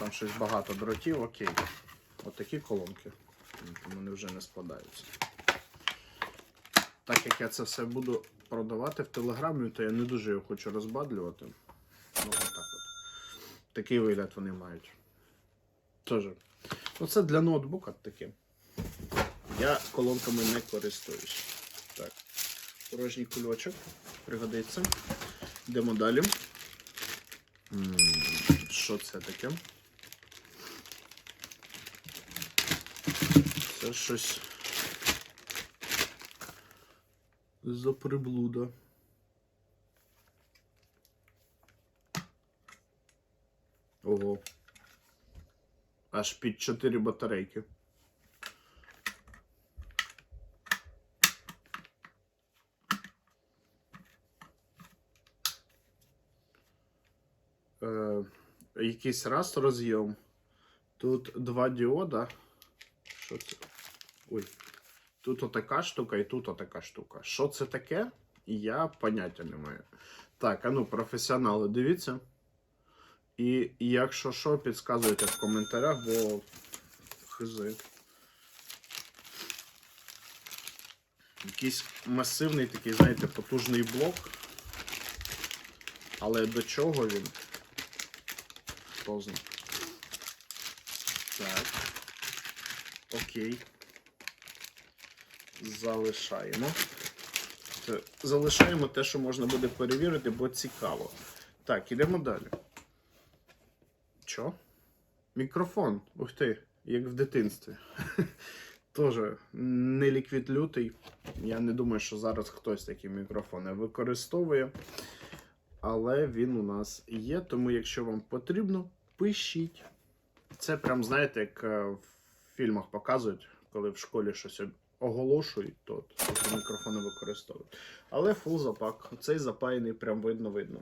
там щось багато дротів, окей. От такі колонки. Вони вже не складаються. Так як я це все буду продавати в телеграмі, то я не дуже його хочу розбадлювати. Ну, отак от. Такий вигляд вони мають. Тоже. Ну, це для ноутбука таке. Я колонками не користуюсь. Так. Порожній кульочок. Пригодиться. Йдемо далі. Що це таке? Це щось. За приблуда. Ого. Аж під 4 батарейки. Е, якийсь раз роз'єм. Тут два діода. Що це? Ой. Тут отака штука і тут отака штука. Що це таке? Я поняття не маю. Так, а ну, професіонали, дивіться. І якщо що, підказуйте в коментарях, бо хизи. Якийсь масивний такий, знаєте, потужний блок. Але до чого він? Хто знає. Так. Окей. Залишаємо. Залишаємо те, що можна буде перевірити, бо цікаво. Так, ідемо далі. Що? Мікрофон. Ух ти, як в дитинстві. Тоже не ліквід лютий. Я не думаю, що зараз хтось такі мікрофони використовує. Але він у нас є, тому якщо вам потрібно, пишіть. Це прям, знаєте, як е, в фільмах показують, коли в школі щось оголошують, то такі мікрофони використовують. Але фул запак. Цей запаяний прям видно-видно.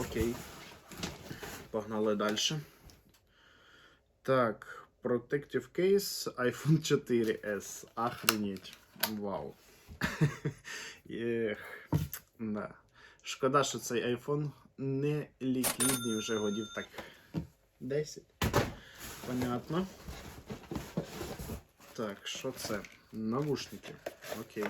Окей. Погнали далі. Так, Protective Case iPhone 4S. Охренеть. Вау. Ех, да. Шкода, що цей iPhone не ліквідний вже годів так 10. Понятно. Так, що це? Навушники. Окей.